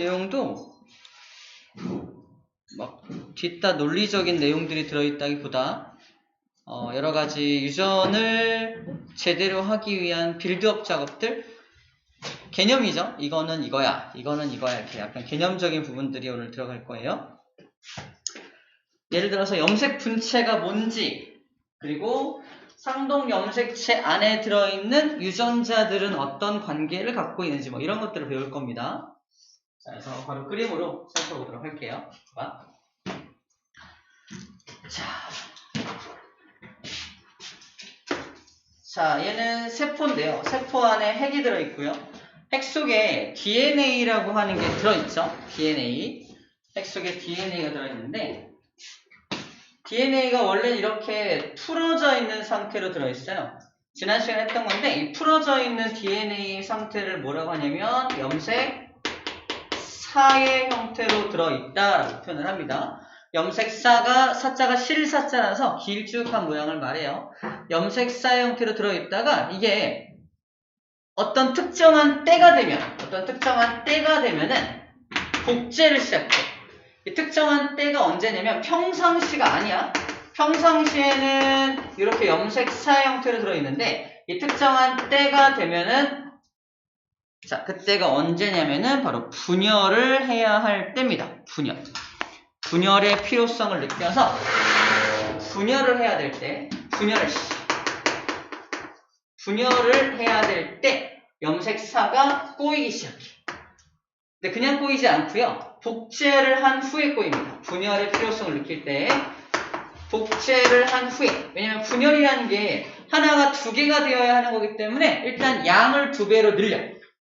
내용도 막 뒤따 논리적인 내용들이 들어있다기보다 어, 여러 가지 유전을 제대로 하기 위한 빌드업 작업들 개념이죠. 이거는 이거야, 이거는 이거야 이렇게 약간 개념적인 부분들이 오늘 들어갈 거예요. 예를 들어서 염색 분체가 뭔지 그리고 상동 염색체 안에 들어있는 유전자들은 어떤 관계를 갖고 있는지 뭐 이런 것들을 배울 겁니다. 자, 그래서 바로 그림으로 살펴보도록 할게요. 봐. 자. 자, 얘는 세포인데요. 세포 안에 핵이 들어있고요. 핵 속에 DNA라고 하는 게 들어있죠. DNA. 핵 속에 DNA가 들어있는데, DNA가 원래 이렇게 풀어져 있는 상태로 들어있어요. 지난 시간에 했던 건데, 이 풀어져 있는 DNA 상태를 뭐라고 하냐면, 염색 사의 형태로 들어있다라고 표현을 합니다. 염색사가 사자가 실사자라서 길쭉한 모양을 말해요. 염색사 형태로 들어있다가 이게 어떤 특정한 때가 되면 어떤 특정한 때가 되면은 복제를 시작해. 이 특정한 때가 언제냐면 평상시가 아니야. 평상시에는 이렇게 염색사 형태로 들어있는데 이 특정한 때가 되면은 자 그때가 언제냐면은 바로 분열을 해야 할 때입니다. 분열. 분열의 필요성을 느껴서 분열을 해야 될 때, 분열을 분열을 해야 될 때 염색사가 꼬이기 시작해. 근데 그냥 꼬이지 않고요. 복제를 한 후에 꼬입니다. 분열의 필요성을 느낄 때 복제를 한 후에 왜냐면 분열이라는 게 하나가 두 개가 되어야 하는 거기 때문에 일단 양을 두 배로 늘려.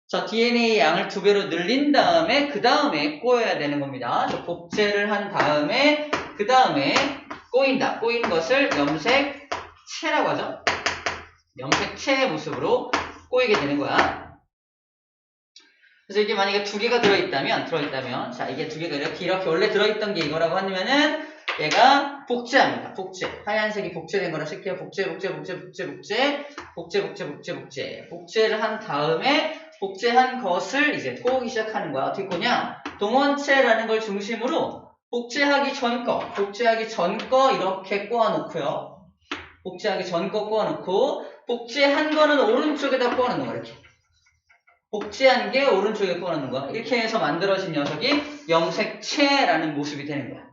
저 DNA 양을 두 배로 늘린 다음에 그 다음에 꼬여야 되는 겁니다. 저 복제를 한 다음에 그 다음에 꼬인다. 꼬인 것을 염색체라고 하죠. 염색체의 모습으로 꼬이게 되는 거야. 그래서 이게 만약에 두 개가 들어있다면, 들어있다면, 자, 이게 두 개가 이렇게, 이렇게 원래 들어있던 게 이거라고 하면은, 얘가 복제합니다. 복제. 하얀색이 복제된 거라 쓸게요. 복제, 복제, 복제, 복제, 복제, 복제, 복제, 복제, 복제. 복제를 한 다음에, 복제한 것을 이제 꼬기 시작하는 거야. 어떻게 꼬냐? 동원체라는 걸 중심으로 복제하기 전 거, 복제하기 전 거 이렇게 꼬아놓고요. 복제하기 전 거 꼬아놓고 복제한 거는 오른쪽에다 꼬아놓는 거야. 이렇게. 복제한 게 오른쪽에 꼬아놓는 거야. 이렇게 해서 만들어진 녀석이 염색체라는 모습이 되는 거야.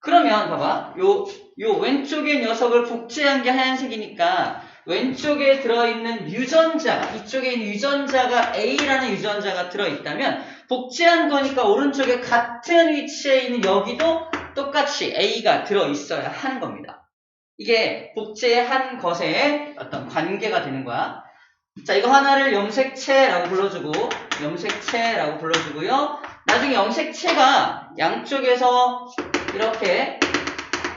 그러면 봐봐. 요, 요 왼쪽의 녀석을 복제한 게 하얀색이니까 왼쪽에 들어있는 유전자, 이쪽에 있는 유전자가 A라는 유전자가 들어있다면 복제한 거니까 오른쪽에 같은 위치에 있는 여기도 똑같이 A가 들어있어야 하는 겁니다. 이게 복제한 것에 어떤 관계가 되는 거야. 자, 이거 하나를 염색체라고 불러주고, 염색체라고 불러주고요. 나중에 염색체가 양쪽에서 이렇게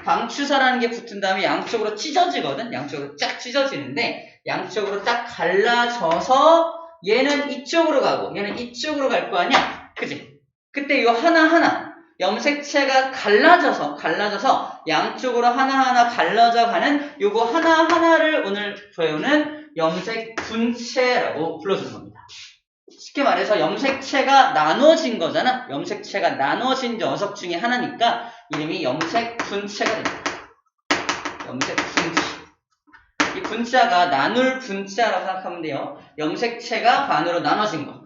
방추사라는 게 붙은 다음에 양쪽으로 찢어지거든? 양쪽으로 쫙 찢어지는데, 양쪽으로 딱 갈라져서 얘는 이쪽으로 가고, 얘는 이쪽으로 갈 거 아니야? 그지? 그때 요 하나하나, 염색체가 갈라져서, 갈라져서 양쪽으로 하나하나 갈라져 가는 요거 하나하나를 오늘 배우는 염색 분체라고 불러주는 겁니다. 쉽게 말해서 염색체가 나눠진 거잖아. 염색체가 나눠진 녀석 중에 하나니까 이름이 염색 분체가 됩니다. 염색 분체. 이 분자가 나눌 분자라고 생각하면 돼요. 염색체가 반으로 나눠진 거.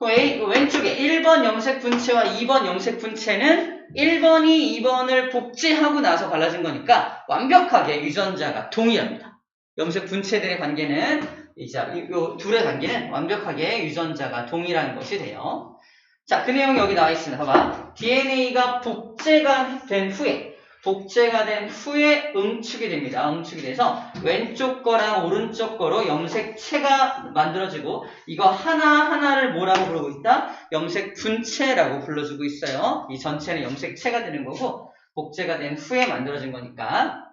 왼쪽에 1번 염색 분체와 2번 염색 분체는 1번이 2번을 복제하고 나서 갈라진 거니까 완벽하게 유전자가 동일합니다. 염색 분체들의 관계는 이제 이 둘의 관계는 완벽하게 유전자가 동일한 것이 돼요. 자, 그 내용이 여기 나와 있습니다. 봐봐. DNA가 복제가 된 후에 복제가 된 후에 응축이 됩니다. 응축이 돼서 왼쪽 거랑 오른쪽 거로 염색체가 만들어지고 이거 하나하나를 뭐라고 부르고 있다? 염색 분체라고 불러주고 있어요. 이 전체는 염색체가 되는 거고 복제가 된 후에 만들어진 거니까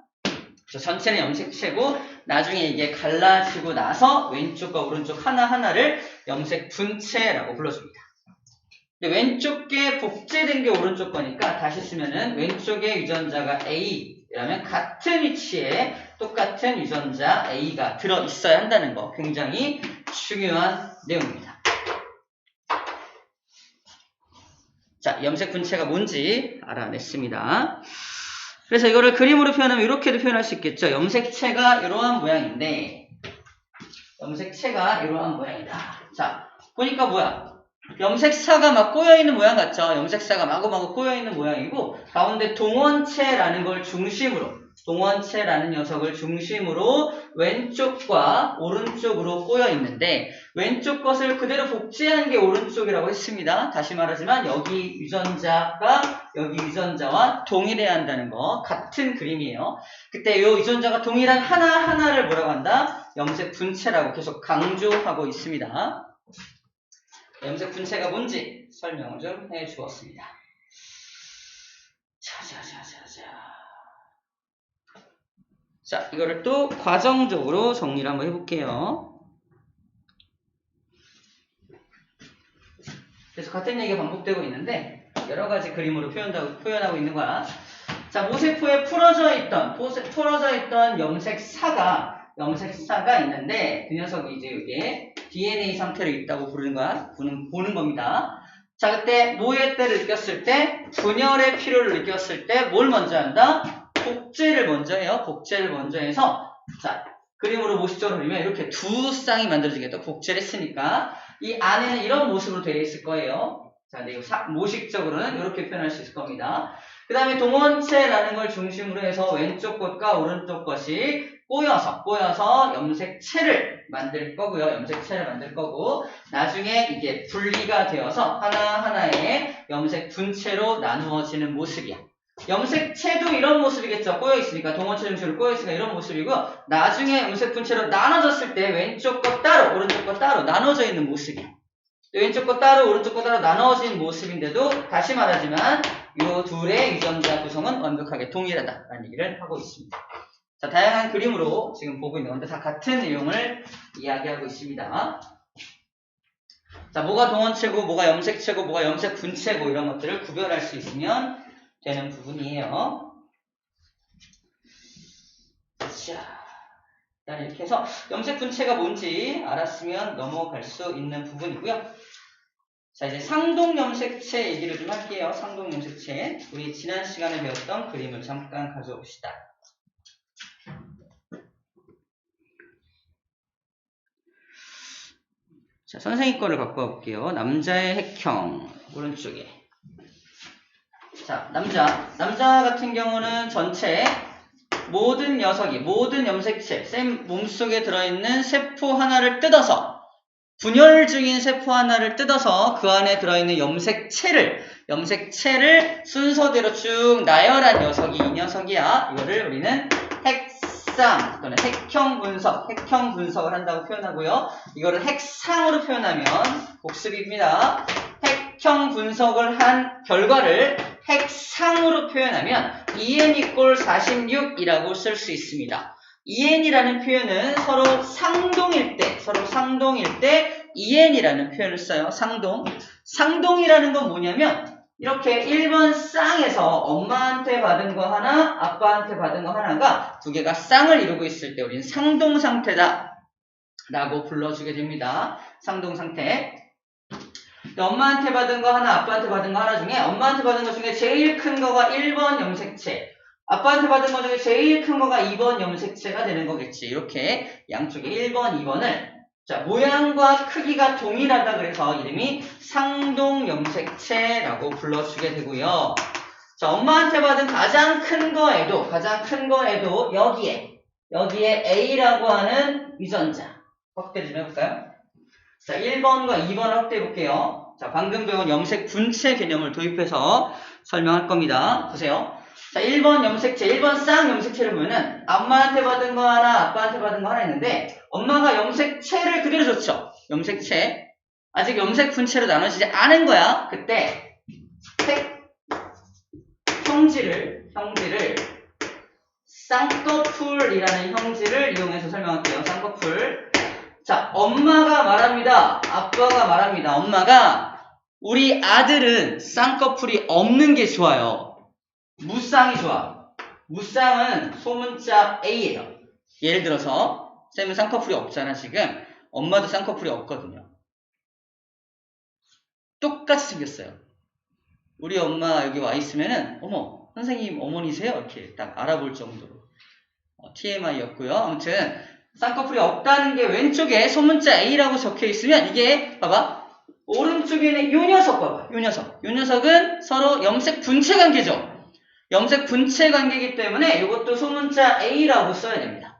전체는 염색체고 나중에 이게 갈라지고 나서 왼쪽과 오른쪽 하나하나를 염색 분체라고 불러줍니다. 왼쪽 게 복제된 게 오른쪽 거니까 다시 쓰면은 왼쪽에 유전자가 A라면 같은 위치에 똑같은 유전자 A가 들어 있어야 한다는 거 굉장히 중요한 내용입니다. 자, 염색 분체가 뭔지 알아냈습니다. 그래서 이거를 그림으로 표현하면 이렇게도 표현할 수 있겠죠. 염색체가 이러한 모양인데 염색체가 이러한 모양이다. 자, 보니까 뭐야? 염색사가 막 꼬여있는 모양 같죠? 염색사가 마구마구 꼬여있는 모양이고 가운데 동원체라는 걸 중심으로 동원체라는 녀석을 중심으로 왼쪽과 오른쪽으로 꼬여 있는데 왼쪽 것을 그대로 복제한 게 오른쪽이라고 했습니다. 다시 말하지만 여기 유전자가 여기 유전자와 동일해야 한다는 거 같은 그림이에요. 그때 이 유전자가 동일한 하나하나를 뭐라고 한다? 염색 분체라고 계속 강조하고 있습니다. 염색 분체가 뭔지 설명을 좀 해 주었습니다. 자자자자자. 자, 이거를 또 과정적으로 정리를 한번 해볼게요. 그래서 같은 얘기가 반복되고 있는데 여러 가지 그림으로 표현하고, 표현하고 있는 거야. 자, 모세포에 풀어져 있던 포세, 풀어져 있던 염색사가 염색사가 있는데 그 녀석이 이제 이게 DNA 상태로 있다고 부르는 거야. 보는, 보는 겁니다. 자, 그때 노예 때를 느꼈을 때 분열의 필요를 느꼈을 때 뭘 먼저 한다? 복제를 먼저 해요. 복제를 먼저 해서 자 그림으로 모식적으로 그리면 이렇게 두 쌍이 만들어지겠다. 복제를 했으니까 이 안에는 이런 모습으로 되어 있을 거예요. 자, 근데 사, 모식적으로는 이렇게 표현할 수 있을 겁니다. 그 다음에 동원체라는 걸 중심으로 해서 왼쪽 것과 오른쪽 것이 꼬여서 꼬여서 염색체를 만들 거고요. 염색체를 만들 거고 나중에 이게 분리가 되어서 하나하나의 염색 분체로 나누어지는 모습이야. 염색체도 이런 모습이겠죠. 꼬여 있으니까 동원체 중심으로 꼬여 있으니까 이런 모습이고 나중에 염색 분체로 나눠졌을 때 왼쪽 거 따로 오른쪽 거 따로 나눠져 있는 모습이야. 왼쪽 거 따로 오른쪽 거 따로 나눠진 모습인데도 다시 말하지만 이 둘의 유전자 구성은 완벽하게 동일하다라는 얘기를 하고 있습니다. 자, 다양한 그림으로 지금 보고 있는 건데 다 같은 내용을 이야기하고 있습니다. 자, 뭐가 동원체고, 뭐가 염색체고, 뭐가 염색 분체고 이런 것들을 구별할 수 있으면 되는 부분이에요. 자, 일단 이렇게 해서 염색 분체가 뭔지 알았으면 넘어갈 수 있는 부분이고요. 자, 이제 상동 염색체 얘기를 좀 할게요. 상동 염색체. 우리 지난 시간에 배웠던 그림을 잠깐 가져옵시다. 자, 선생님 거를 갖고 와볼게요. 남자의 핵형, 오른쪽에. 자, 남자. 남자 같은 경우는 전체 모든 녀석이, 모든 염색체, 쌤 몸속에 들어있는 세포 하나를 뜯어서, 분열 중인 세포 하나를 뜯어서 그 안에 들어있는 염색체를, 염색체를 순서대로 쭉 나열한 녀석이 이 녀석이야. 이거를 우리는 핵상 또는 핵형 분석, 핵형 분석을 한다고 표현하고요. 이거를 핵상으로 표현하면 복습입니다. 핵형 분석을 한 결과를 핵상으로 표현하면 2n 이꼴 46이라고 쓸 수 있습니다. 2n이라는 표현은 서로 상동일 때, 서로 상동일 때 2n이라는 표현을 써요. 상동. 상동이라는 건 뭐냐면 이렇게 1번 쌍에서 엄마한테 받은 거 하나, 아빠한테 받은 거 하나가 두 개가 쌍을 이루고 있을 때 우리는 상동 상태다 라고 불러주게 됩니다. 상동 상태. 엄마한테 받은 거 하나, 아빠한테 받은 거 하나 중에 엄마한테 받은 것 중에 제일 큰 거가 1번 염색체, 아빠한테 받은 것 중에 제일 큰 거가 2번 염색체가 되는 거겠지. 이렇게 양쪽에 1번, 2번을 자 모양과 크기가 동일하다 그래서 이름이 상동 염색체라고 불러주게 되고요. 자 엄마한테 받은 가장 큰 거에도 가장 큰 거에도 여기에 여기에 A라고 하는 유전자 확대 좀 해볼까요? 자, 1번과 2번을 확대해 볼게요. 자, 방금 배운 염색 분체 개념을 도입해서 설명할 겁니다. 보세요. 자, 1번 염색체, 1번 쌍 염색체를 보면은 엄마한테 받은 거 하나, 아빠한테 받은 거 하나 있는데 엄마가 염색체를 그대로 줬죠. 염색체. 아직 염색 분체로 나눠지지 않은 거야. 그때 색 형질을 형질을 쌍꺼풀이라는 형질을 이용해서 설명할게요. 쌍꺼풀. 자, 엄마가 말합니다. 아빠가 말합니다. 엄마가 우리 아들은 쌍꺼풀이 없는 게 좋아요. 무쌍이 좋아. 무쌍은 소문자 A예요. 예를 들어서 쌤은 쌍꺼풀이 없잖아 지금. 엄마도 쌍꺼풀이 없거든요. 똑같이 생겼어요. 우리 엄마 여기 와 있으면은 어머 선생님 어머니세요? 이렇게 딱 알아볼 정도로 어, TMI였고요. 아무튼 쌍꺼풀이 없다는 게 왼쪽에 소문자 A라고 적혀 있으면 이게 봐봐 오른쪽에 있는 요 녀석 봐봐 요 녀석 요 녀석은 서로 염색 분체 관계죠. 염색 분체 관계이기 때문에 이것도 소문자 A라고 써야 됩니다.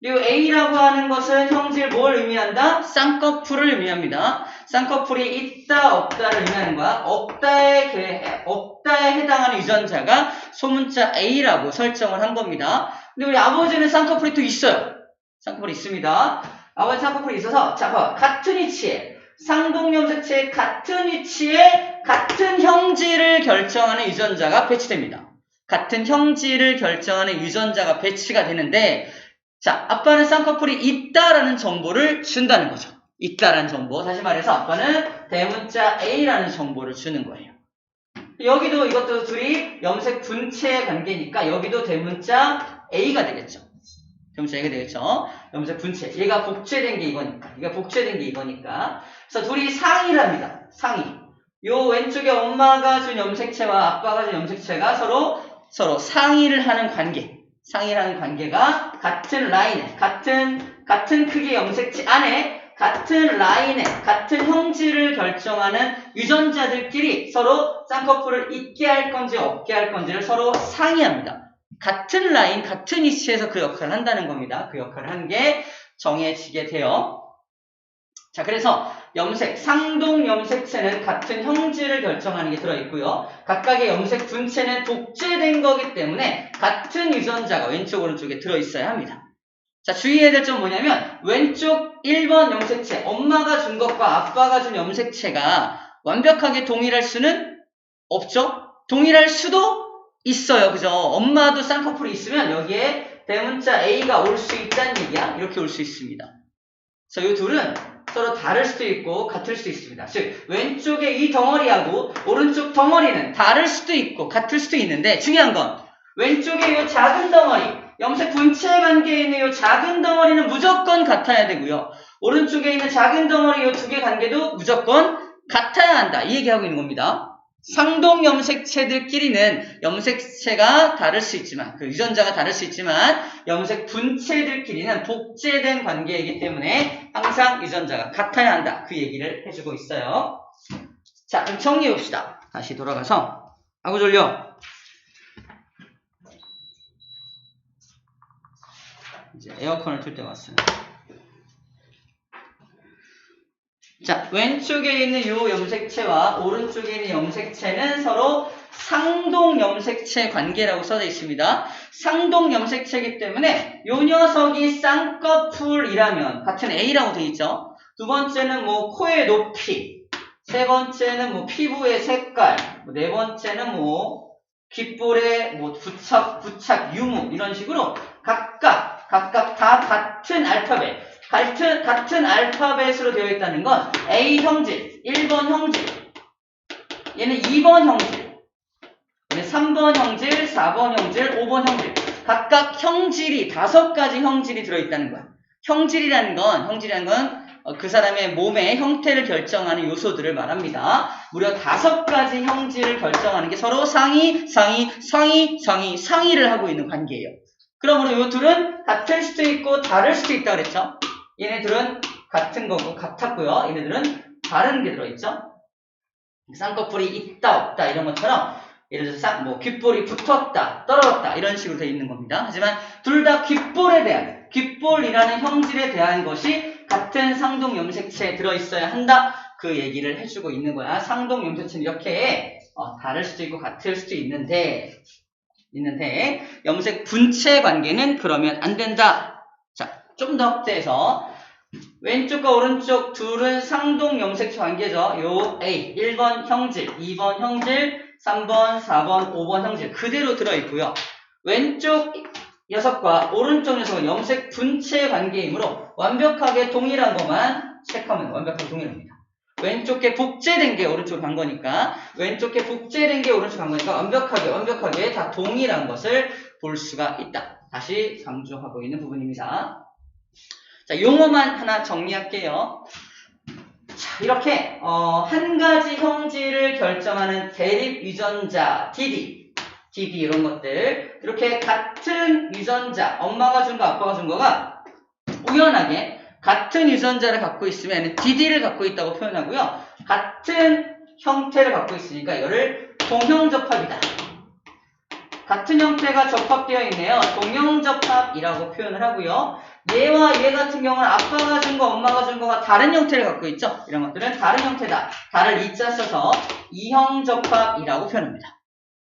그리고 A라고 하는 것은 형질 뭘 의미한다? 쌍꺼풀을 의미합니다. 쌍꺼풀이 있다 없다를 의미하는 거야. 없다에 게- 없다에 해당하는 유전자가 소문자 A라고 설정을 한 겁니다. 근데 우리 아버지는 쌍꺼풀이 또 있어요. 쌍꺼풀이 있습니다. 아버지 쌍꺼풀이 있어서 자 봐. 같은 위치에 상동염색체의 같은 위치에 같은 형질을 결정하는 유전자가 배치됩니다. 같은 형질을 결정하는 유전자가 배치가 되는데 자 아빠는 쌍꺼풀이 있다라는 정보를 준다는 거죠. 있다라는 정보. 다시 말해서 아빠는 대문자 A라는 정보를 주는 거예요. 여기도 이것도 둘이 염색 분체 관계니까 여기도 대문자 A가 되겠죠. 대문자 A가 되겠죠. 염색 분체. 얘가 복제된 게 이거니까. 얘가 복제된 게 이거니까. 그래서 둘이 상의랍니다. 상의. 요 왼쪽에 엄마가 준 염색체와 아빠가 준 염색체가 서로 서로 상의를 하는 관계. 상의를 하는 관계가 같은 라인에 같은 같은 크기의 염색체 안에 같은 라인에 같은 형질을 결정하는 유전자들끼리 서로 쌍꺼풀을 있게 할 건지 없게 할 건지를 서로 상의합니다. 같은 라인, 같은 위치에서 그 역할을 한다는 겁니다. 그 역할을 하는 게 정해지게 돼요. 자, 그래서 염색, 상동 염색체는 같은 형질을 결정하는 게 들어있고요. 각각의 염색 분체는 복제된 거기 때문에 같은 유전자가 왼쪽, 오른쪽에 들어있어야 합니다. 자, 주의해야 될 점 뭐냐면, 왼쪽 1번 염색체, 엄마가 준 것과 아빠가 준 염색체가 완벽하게 동일할 수는 없죠? 동일할 수도 있어요. 그죠? 엄마도 쌍꺼풀이 있으면 여기에 대문자 A가 올 수 있다는 얘기야. 이렇게 올 수 있습니다. 그래서 이 둘은 서로 다를 수도 있고 같을 수도 있습니다. 즉 왼쪽에 이 덩어리하고 오른쪽 덩어리는 다를 수도 있고 같을 수도 있는데 중요한 건 왼쪽에 이 작은 덩어리 염색 분체 관계에 있는 이 작은 덩어리는 무조건 같아야 되고요. 오른쪽에 있는 작은 덩어리 이 두 개 관계도 무조건 같아야 한다. 이 얘기하고 있는 겁니다. 상동 염색체들끼리는 염색체가 다를 수 있지만 그 유전자가 다를 수 있지만 염색 분체들끼리는 복제된 관계이기 때문에 항상 유전자가 같아야 한다. 그 얘기를 해주고 있어요. 자, 그럼 정리해 봅시다. 다시 돌아가서 아구 졸려. 이제 에어컨을 틀 때 왔어요. 자, 왼쪽에 있는 요 염색체와 오른쪽에 있는 염색체는 서로 상동 염색체 관계라고 써져 있습니다. 상동 염색체이기 때문에 요 녀석이 쌍꺼풀이라면 같은 A라고 되어 있죠. 두 번째는 뭐 코의 높이, 세 번째는 뭐 피부의 색깔, 뭐네 번째는 뭐 귓볼의 뭐 부착, 부착 유무 이런 식으로 각각 각각 다 같은 알파벳 같은, 같은 알파벳으로 되어 있다는 건 A 형질, 1번 형질, 얘는 2번 형질, 얘는 3번 형질, 4번 형질, 5번 형질. 각각 형질이, 다섯 가지 형질이 들어있다는 거야. 형질이라는 건, 형질이라는 건, 어, 그 사람의 몸의 형태를 결정하는 요소들을 말합니다. 무려 다섯 가지 형질을 결정하는 게 서로 상위, 상위, 상위, 상위, 상위를 하고 있는 관계예요. 그러므로 이 둘은 같을 수도 있고 다를 수도 있다 그랬죠? 얘네들은 같은 거고 같았고요. 얘네들은 다른 게 들어있죠. 쌍꺼풀이 있다 없다 이런 것처럼 예를 들어서 쌍, 뭐 귓볼이 붙었다 떨어졌다 이런 식으로 되어 있는 겁니다. 하지만 둘 다 귓볼에 대한 귓볼이라는 형질에 대한 것이 같은 상동 염색체에 들어있어야 한다. 그 얘기를 해주고 있는 거야. 상동 염색체는 이렇게 어, 다를 수도 있고 같을 수도 있는데 있는데 염색 분체 관계는 그러면 안 된다. 자, 좀더 확대해서 왼쪽과 오른쪽 둘은 상동 염색체 관계죠. 요 A 1번 형질, 2번 형질, 3번, 4번, 5번 형질 그대로 들어있고요. 왼쪽 녀석과 오른쪽 녀석은 염색 분체 관계이므로 완벽하게 동일한 것만 체크하면 완벽하게 동일합니다. 왼쪽 게 복제된 게 오른쪽으로 간 거니까 왼쪽 게 복제된 게 오른쪽으로 간 거니까 완벽하게 완벽하게 다 동일한 것을 볼 수가 있다. 다시 강조하고 있는 부분입니다. 자, 용어만 하나 정리할게요. 자, 이렇게 어, 한 가지 형질을 결정하는 대립 유전자 DD, DD 이런 것들 이렇게 같은 유전자 엄마가 준 거 아빠가 준 거가 우연하게 같은 유전자를 갖고 있으면 DD를 갖고 있다고 표현하고요. 같은 형태를 갖고 있으니까 이거를 동형접합이다. 같은 형태가 접합되어 있네요. 동형접합이라고 표현을 하고요. 얘와 얘 같은 경우는 아빠가 준 거, 엄마가 준 거가 다른 형태를 갖고 있죠. 이런 것들은 다른 형태다. 다를 이자 써서 이형접합이라고 표현합니다.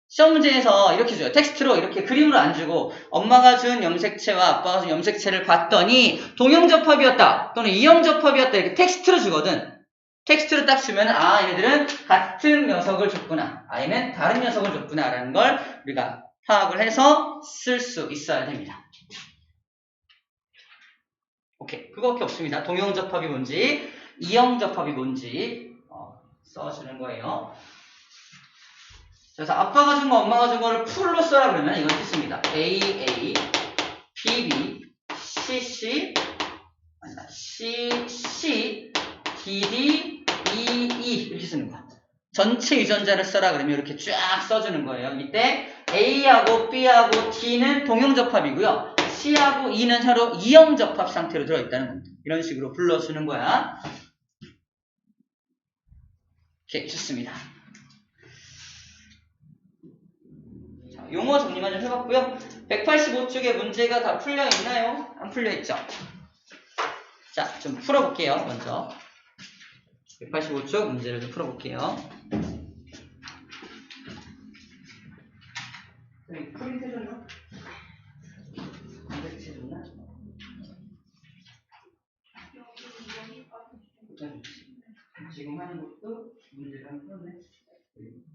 시험 문제에서 이렇게 줘요. 텍스트로 이렇게 그림으로 안 주고 엄마가 준 염색체와 아빠가 준 염색체를 봤더니 동형접합이었다 또는 이형접합이었다 이렇게 텍스트로 주거든. 텍스트로 딱 주면 아 얘네들은 같은 녀석을 줬구나. 아이는 다른 녀석을 줬구나라는 걸 우리가 파악을 해서 쓸 수 있어야 됩니다. 오케이 그거밖에 없습니다. 동형 접합이 뭔지 이형 접합이 뭔지 어, 써주는 거예요. 그래서 아빠가 준 거, 엄마가 준 거를 풀로 써라 그러면 이건 뜻입니다. A, A, B, B, C, C, 아니다. C, C, D, D, E, E 이렇게 쓰는 거야. 전체 유전자를 써라 그러면 이렇게 쫙 써주는 거예요. 이때 A하고 B하고 D는 동형 접합이고요. C하고 E는 서로 이형접합 상태로 들어있다는 겁니다. 이런 식으로 불러주는 거야. 오케이, 좋습니다. 자, 용어 정리만 좀 해봤고요. 185쪽에 문제가 다 풀려 있나요? 안 풀려 있죠? 자, 좀 풀어볼게요. 먼저 185쪽 문제를 좀 풀어볼게요. 네, 프린트 줬 지금 하는 것도 문제랑 풀었네.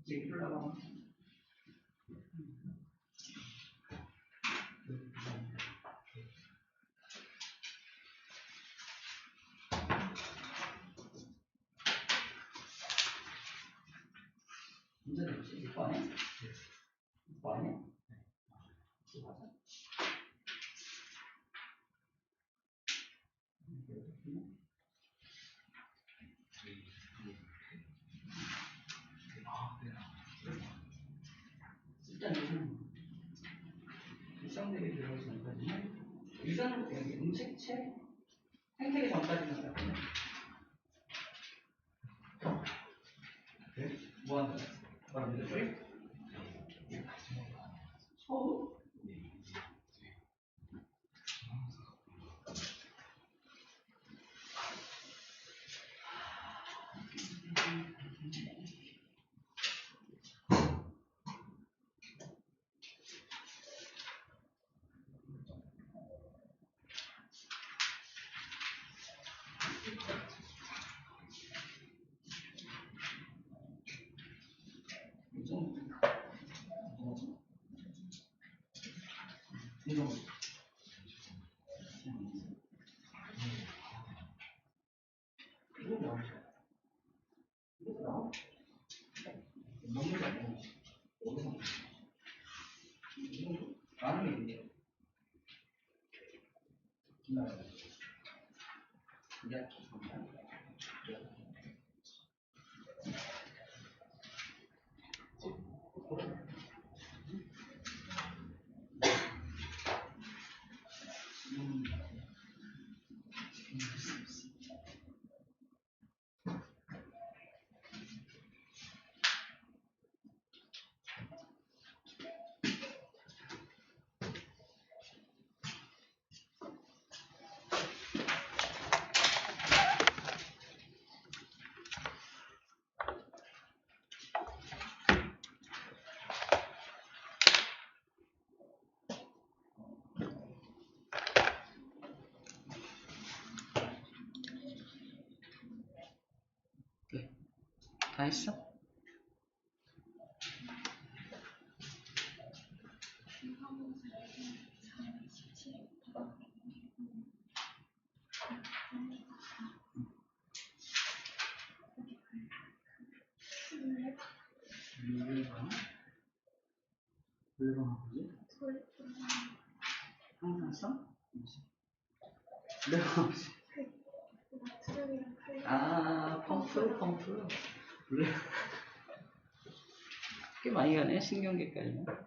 지금 풀러가. 문제는 혹시 이거 아니야? 이거 아니야? 이거 맞아? 일단 이거는 일상되게 들어가지 않거든요. 유전은 여기 음색체 생태계 전까지는 같거든요. 뭐 한다? 뭐랍니다, 저희? 처음? 이 정도. 뭐지? 이 정도. 이거 나오죠? 이거 나와? 너무 잘 나와. 어디서? 이 정도? 나는 게 있네요. 기다려요. 이제 잠깐만. 다 했어? 물건하고지? 항상 써? 내가 뭐지? 트럭이랑 칼 아, 펌프, 펌프.